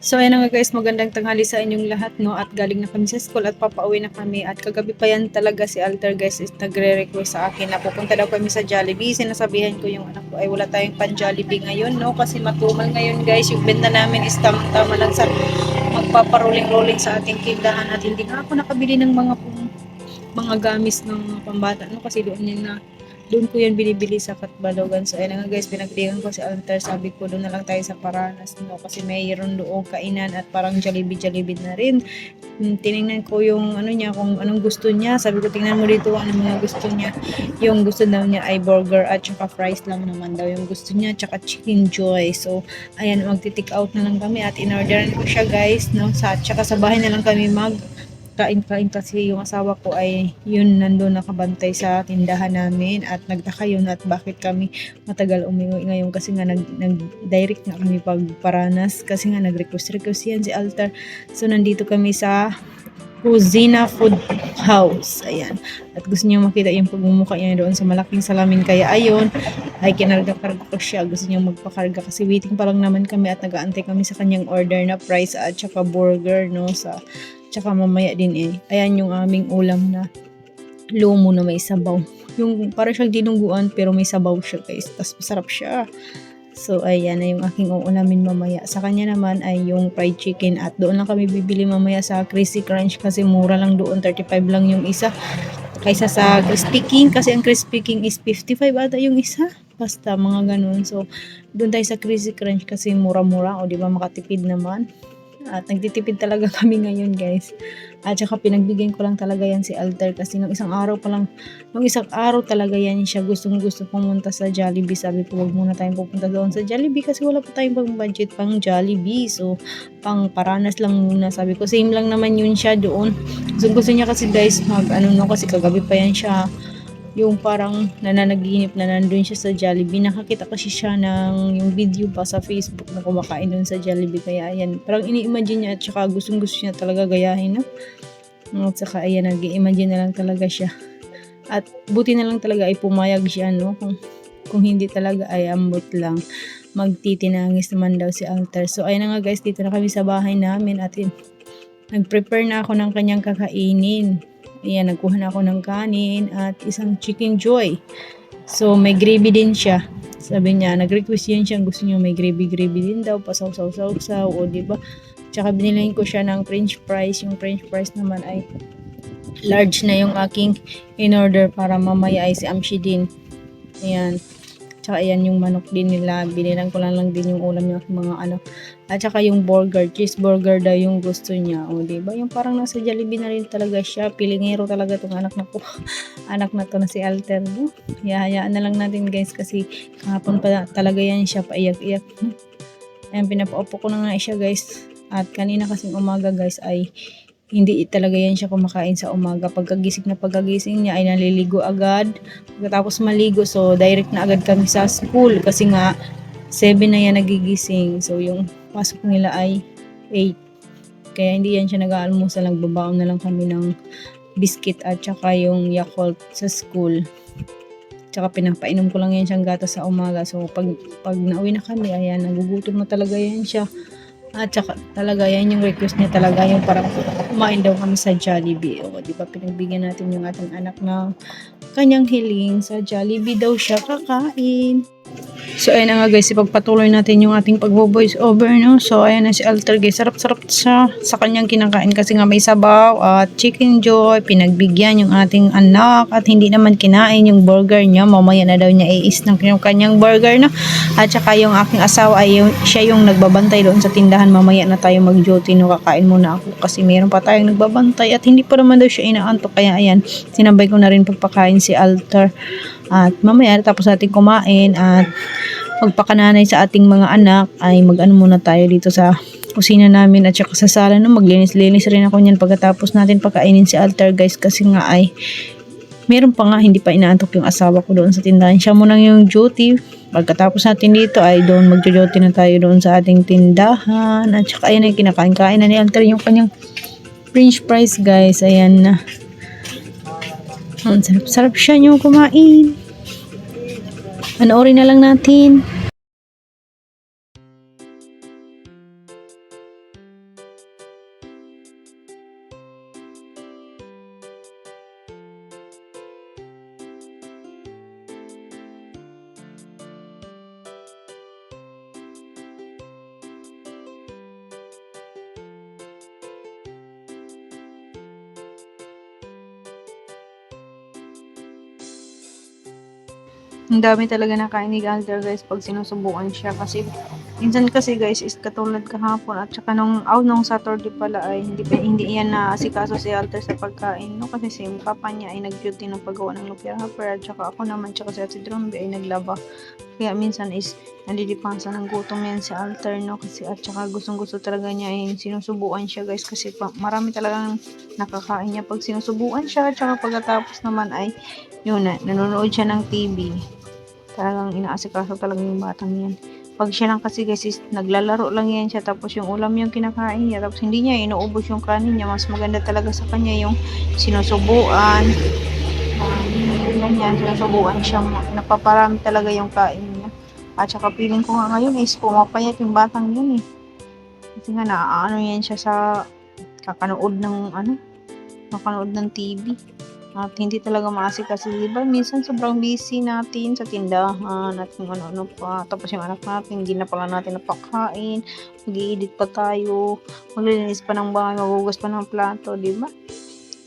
So ayan nga guys, magandang tanghali sa inyong lahat no? At galing na kami sa school at papauwi na kami. At kagabi pa yan talaga si Alter guys is nagre-request sa akin na pupunta daw kami sa Jollibee. Sinasabihan ko yung anak ko ay wala tayong pan Jollibee ngayon no? Kasi matumal ngayon guys. Yung benta namin is tama lang sa magpaparuling-ruling sa ating tindahan. At hindi nga ako nakabili ng mga mga gamis ng pambata no? Kasi doon yun na doon ko yan binibili sa Katbalogan. So, ayun nga guys, pinagdigan ko si Alter. Sabi ko, doon na lang tayo sa Paranas, no? Kasi mayroon doon kainan at parang Jollibee-Jollibee na rin. Hmm, Tinignan ko yung ano niya, kung anong gusto niya. Sabi ko, tingnan mo dito anong mga gusto niya. Yung gusto daw niya ay burger at saka fries lang naman daw yung gusto niya. Tsaka chicken joy. So, ayan, magti-take out na lang kami at in-orderan ko siya guys, no? Sa, tsaka sa bahay na lang kami mag kain-kain kasi yung asawa ko ay yun nandun nakabantay sa tindahan namin at nagtaka yun at bakit kami matagal umiwi ngayon kasi nga nag, nag-direct na kami pag paranas kasi nga nag-request-request yan si Alter so nandito kami sa Cusina Food House. Ayan. At gusto niyo makita yung pagmumukha niya doon sa malaking salamin. Kaya ayun, ay kinarga-karga ko siya. Gusto niya magpakarga kasi waiting pa lang naman kami at nag-aantay kami sa kanyang order na price at saka burger, no? Sa, tsaka mamaya din eh. Ayan yung aming ulam na lumo na may sabaw. Yung para siyang dinungguan pero may sabaw siya guys. Tapos masarap siya. So, ayan na yung aking uulamin mamaya. Sa kanya naman ay yung fried chicken at doon lang kami bibili mamaya sa Crispy Crunch kasi mura lang doon. 35 lang yung isa. Kaysa sa Crispy King kasi ang Crispy King is 55 ata yung isa. Basta mga ganun. So, doon tayo sa Crispy Crunch kasi mura-mura o di ba makatipid naman. At nagtitipid talaga kami ngayon guys. At saka pinagbigyan ko lang talaga yan si Alter kasi nung isang araw pa lang, nung isang araw talaga yan siya gustong gusto pumunta sa Jollibee. Sabi ko wag muna tayong pupunta doon sa Jollibee kasi wala pa tayong pang budget pang Jollibee. So, pang paranas lang muna. Sabi ko same lang naman yun siya doon. Gusto gusto niya kasi guys mag ano no kasi kagabi pa yan siya yung parang nananaginip na nandun siya sa Jollibee. Nakakita kasi siya ng yung video pa sa Facebook na kumakain dun sa Jollibee. Kaya ayan, parang ini-imagine niya at saka gustong gusto niya talaga gayahin. No? At saka ayan, nag-imagine na lang talaga siya. At buti na lang talaga ay pumayag siya, no? Kung, kung hindi talaga ay ambot lang. Magtitinangis naman daw si Alter. So ayan na nga guys, dito na kami sa bahay namin at nag-prepare na ako ng kanyang kakainin. Ayan, nagkuha na ako ng kanin at isang chicken joy. So, may gravy din siya. Sabi niya, nag-request yun siya. Gusto niya may gravy-gravy din daw. Pasaw-saw-saw-saw. O, di ba? Tsaka binilhin ko siya ng french fries. Yung french fries naman ay large na yung aking in-order para mamaya ay si Amshi din. Ayan. Tsaka ayan yung manok din nila. Binilang ko lang lang din yung ulam ng mga ano. At saka yung burger, cheeseburger daw yung gusto niya. O, di ba? Yung parang nasa Jollibee na rin talaga siya. Pilingero talaga tong anak na ko. anak na to na si Alter. No? Hayaan na lang natin guys kasi kahapon pa talaga yan siya paiyak-iyak. Ayan, pinapaupo ko na nga siya guys. At kanina kasing umaga guys ay hindi talaga yan siya kumakain sa umaga. Pagkagising na pagkagising niya ay naliligo agad. Pagkatapos maligo, so direct na agad kami sa school kasi nga 7 na yan nagigising. So yung pasok nila ay 8. Kaya hindi yan siya nag-aalmusal. Nagbabaon na lang kami ng biscuit at saka yung Yakult sa school. Tsaka pinapainom ko lang yan siyang gatas sa umaga. So pag, pag nauwi na kami, ayan, nagugutom na talaga yan siya. At saka talaga yan yung request niya talaga yung parang kumain daw kami sa Jollibee. O di ba pinagbigyan natin yung ating anak na kanyang hiling sa Jollibee daw siya kakain. So ayun na nga guys, ipagpatuloy natin yung ating pagbo-voice over no. So ayan na si Alter guys, sarap-sarap siya sa kanyang kinakain kasi nga may sabaw at chicken joy, pinagbigyan yung ating anak at hindi naman kinain yung burger niya. Mamaya na daw niya ng yung kanyang burger no. At saka yung aking asawa ay yung, siya yung nagbabantay doon sa tindahan. Mamaya na tayo mag-duty no, kakain muna ako kasi meron pa tayong nagbabantay. At hindi pa naman daw siya inaantok. Kaya ayan, sinabay ko na rin pagpakain si Alter. At mamaya tapos natin kumain. At magpakananay sa ating mga anak ay mag-ano muna tayo dito sa kusina namin at saka sa sala no? Maglinis-linis rin ako niyan pagkatapos natin pakainin si Alter guys. Kasi nga ay meron pa nga hindi pa inaantok yung asawa ko doon sa tindahan. Siya muna yung duty pagkatapos natin dito ay doon magjo-duty na tayo doon sa ating tindahan. At saka ayan ay kinakain-kain na ni Alter yung kanyang french fries guys. Ayan na. Ang sarap-sarap siya yung kumain. Panoorin na lang natin. Ang dami talaga nakain ni Alter guys pag sinusubukan siya. Kasi minsan kasi guys is katulad kahapon at saka nung out nung Saturday pala ay hindi pa hindi iyan na asikaso si Alter sa pagkain no? Kasi si papa niya ay nag-duty ng paggawa ng lumpia wrapper at saka ako naman tsaka si Ate Drombe ay naglaba. Kaya minsan is nalilipansa ng gutom yan si Alter no? Kasi at saka gustong gusto talaga niya ay sinusubukan siya guys kasi pa, marami talagang nakakain niya pag sinusubukan siya. At saka pagkatapos naman ay yun na nanonood siya ng TV talagang inaasikaso talaga yung batang yan. Pag siya lang kasi guys is naglalaro lang yan siya tapos yung ulam yung kinakain niya tapos hindi niya inuubos yung kanin niya mas maganda talaga sa kanya yung sinusubuan. Um, ganyan sinusubuan siya napaparami talaga yung kain niya. At saka feeling ko nga ngayon is pumapayat yung batang yun eh. Kasi nga naaano yan siya sa kakanood ng ano kakanood ng TV at hindi talaga maasik kasi di minsan sobrang busy natin sa tindahan at kung ano-ano pa. Tapos yung anak natin hindi na pala natin napakain. Mag-edit pa tayo. Maglilinis pa ng bahay magugas pa ng plato di ba?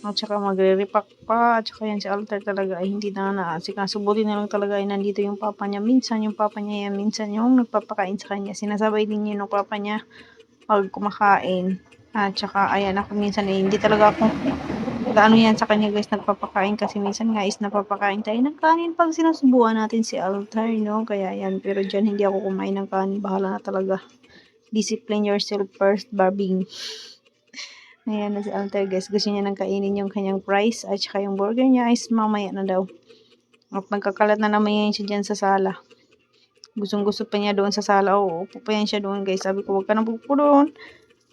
At saka magre-repack pa. At saka yan si Alter talaga ay hindi na naasik kasi buti na lang talaga ay nandito yung papa niya. Minsan yung papa niya yan minsan yung nagpapakain sa kanya. Sinasabay din yun ng papa niya pag kumakain. At saka ayan ako minsan eh, hindi talaga ako gaano yan sa kanya guys nagpapakain kasi minsan nga is napapakain tayo ng kanin pag sinusubuan natin si Altar no kaya yan pero dyan hindi ako kumain ng kanin. Bahala na talaga. Discipline yourself first barbing. Ayan na si Altar guys. Gusto niya nang kainin yung kanyang price at saka yung burger niya. Is mamaya na daw. At nagkakalat na naman yan siya dyan sa sala. Gustong gusto pa niya doon sa sala. Oo upo pa yan siya doon guys. Sabi ko wag ka na pupo doon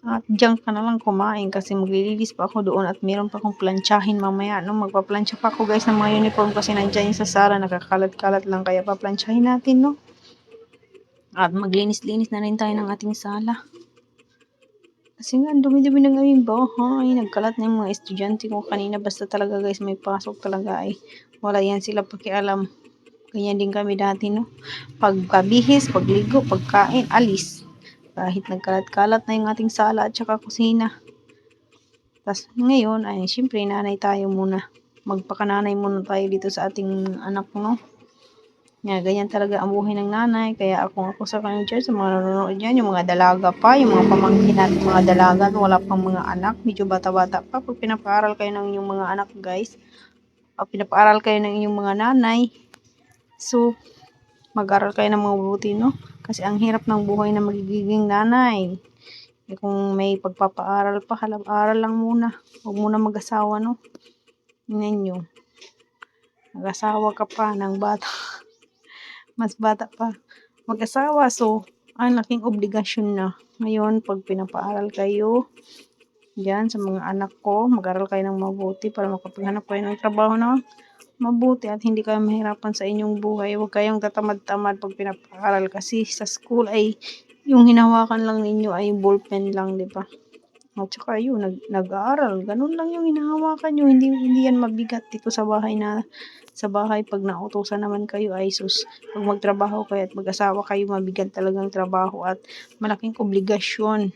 at diyan ka na lang kumain kasi maglililis pa ako doon at meron pa akong planchahin mamaya. No? Magpaplansya pa ako guys ng mga uniform kasi nandiyan yung sa Sara. Nakakalat-kalat lang kaya paplansyahin natin. No? At maglinis-linis na rin tayo ng ating sala. Kasi nga, dumi-dumi ng aming bahay. Nagkalat na yung mga estudyante ko kanina. Basta talaga guys, may pasok talaga ay wala yan sila pakialam. Ganyan din kami dati, no? Pagkabihis, pagligo, pagkain, alis kahit nagkalat-kalat na yung ating sala at saka kusina. Tapos ngayon ay syempre nanay tayo muna. Magpakananay muna tayo dito sa ating anak no. Nga, ganyan talaga ang buhay ng nanay. Kaya ako ako sa kanya dyan, sa mga nanonood dyan, yung mga dalaga pa, yung mga pamangkin natin, mga dalaga, wala pang mga anak, medyo bata-bata pa. Pag pinapaaral kayo ng inyong mga anak, guys, o pinapaaral kayo ng inyong mga nanay, so, mag-aral kayo ng mga mabuti, no? Kasi ang hirap ng buhay na magiging nanay. Eh, kung may pagpapaaral pa, halap aral lang muna. Huwag muna mag-asawa, no? Nyo. Mag-asawa ka pa ng bata. Mas bata pa. Mag-asawa, so, ang laking obligasyon na. Ngayon, pag pinapaaral kayo, dyan sa mga anak ko, mag-aral kayo ng mabuti para makapaghanap kayo ng trabaho na mabuti at hindi kayo mahirapan sa inyong buhay. Huwag kayong tatamad-tamad pag pinapaaral kasi sa school ay yung hinawakan lang ninyo ay ballpen lang, di ba? At saka yun, nag, nag-aaral. Ganun lang yung hinahawakan nyo. Hindi, hindi yan mabigat dito sa bahay na sa bahay pag nautosan naman kayo ay sus. Pag magtrabaho kayo at mag-asawa kayo, mabigat talagang trabaho at malaking obligasyon.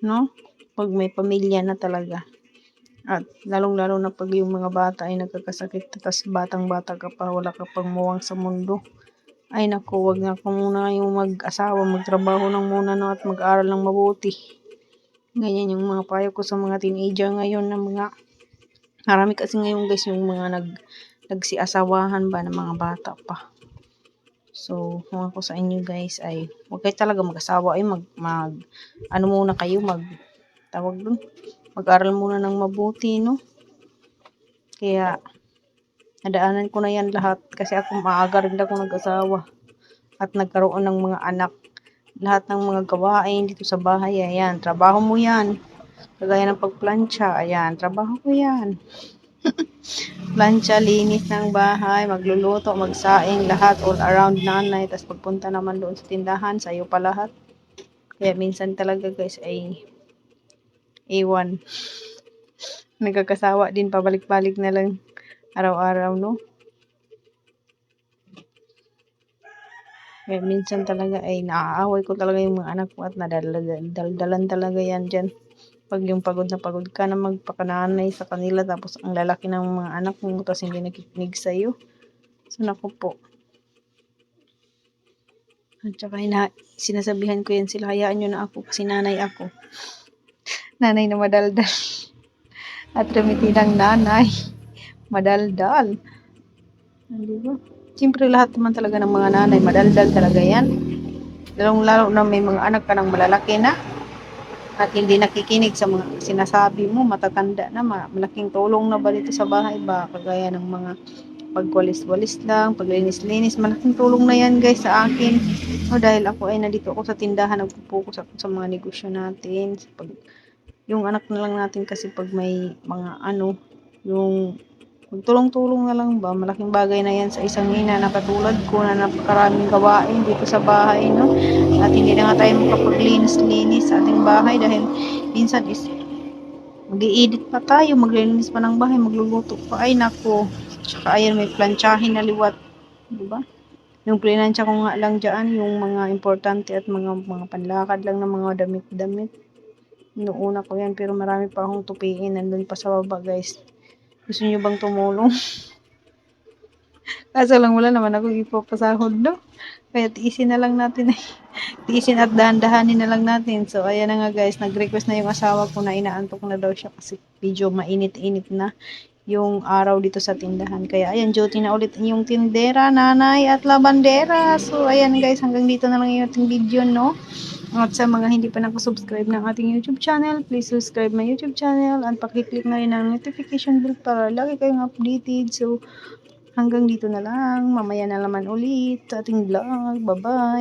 No? Pag may pamilya na talaga. At lalong-lalo na pag yung mga bata ay nagkakasakit, tapos batang-bata ka pa, wala ka pang muwang sa mundo. Ay naku, wag na ako muna yung mag-asawa, magtrabaho lang muna no, at mag-aral ng mabuti. Ganyan yung mga payo ko sa mga teenager ngayon na mga marami kasi ngayon guys yung mga nag nagsiasawahan ba ng mga bata pa. So, kung ako sa inyo guys ay huwag kayo talaga mag-asawa ay mag, mag ano muna kayo mag tawag dun mag-aral muna ng mabuti, no? Kaya, nadaanan ko na yan lahat kasi ako maaga rin ako nag-asawa at nagkaroon ng mga anak. Lahat ng mga gawain dito sa bahay, ayan, trabaho mo yan. Kagaya ng pagplansya, ayan, trabaho ko yan. Plancha, linis ng bahay, magluluto, magsaing, lahat all around nanay. Tapos pagpunta naman doon sa tindahan, sa'yo pa lahat. Kaya minsan talaga guys ay Iwan. Nagkakasawa din pabalik-balik na lang araw-araw, no? Kaya minsan talaga ay naaaway ko talaga yung mga anak ko at nadaldalan talaga yan dyan. Pag yung pagod na pagod ka na magpakananay sa kanila tapos ang lalaki ng mga anak mo tapos hindi nakikinig sa'yo. So naku po. At saka hina, sinasabihan ko yan sila, hayaan nyo na ako kasi nanay ako. Nanay na madaldal. At remitinang nanay. Madaldal. Di ba? Siyempre lahat naman talaga ng mga nanay, madaldal talaga yan. Lalong lalo na may mga anak ka ng malalaki na at hindi nakikinig sa mga sinasabi mo, matatanda na, ma- malaking tulong na ba dito sa bahay ba? Kagaya ng mga pagwalis-walis lang, paglinis-linis, malaking tulong na yan guys sa akin. O dahil ako ay nandito ako sa tindahan, nagpo-focus ako sa mga negosyo natin. Sa pag, yung anak na lang natin kasi pag may mga ano, yung tulong-tulong na lang ba, malaking bagay na yan sa isang ina na katulad ko na napakaraming gawain dito sa bahay, no? At hindi na nga tayo makapaglinis-linis sa ating bahay dahil minsan is mag edit pa tayo, maglilinis pa ng bahay, magluluto pa. Ay, nako. Tsaka ayan, may planchahin na liwat. Di ba? Yung plinansya ko nga lang dyan, yung mga importante at mga mga panlakad lang ng mga damit-damit. Noona ko yan, pero marami pa akong tupiin. Nandun pa sa baba, guys. Gusto niyo bang tumulong? Kaso lang wala naman ako ipapasahod, no? Kaya tiisin na lang natin eh. tiisin at dahan-dahanin na lang natin. So, ayan na nga guys, nag-request na yung asawa ko na inaantok na daw siya kasi medyo mainit-init na yung araw dito sa tindahan. Kaya ayan, duty na ulit yung tindera, nanay at labandera. So, ayan guys, hanggang dito na lang yung ating video, no? At sa mga hindi pa nakasubscribe ng ating YouTube channel, please subscribe my YouTube channel at pakiclick na rin ang notification bell para lagi kayong updated. So, hanggang dito na lang. Mamaya na naman ulit ating vlog. Bye-bye!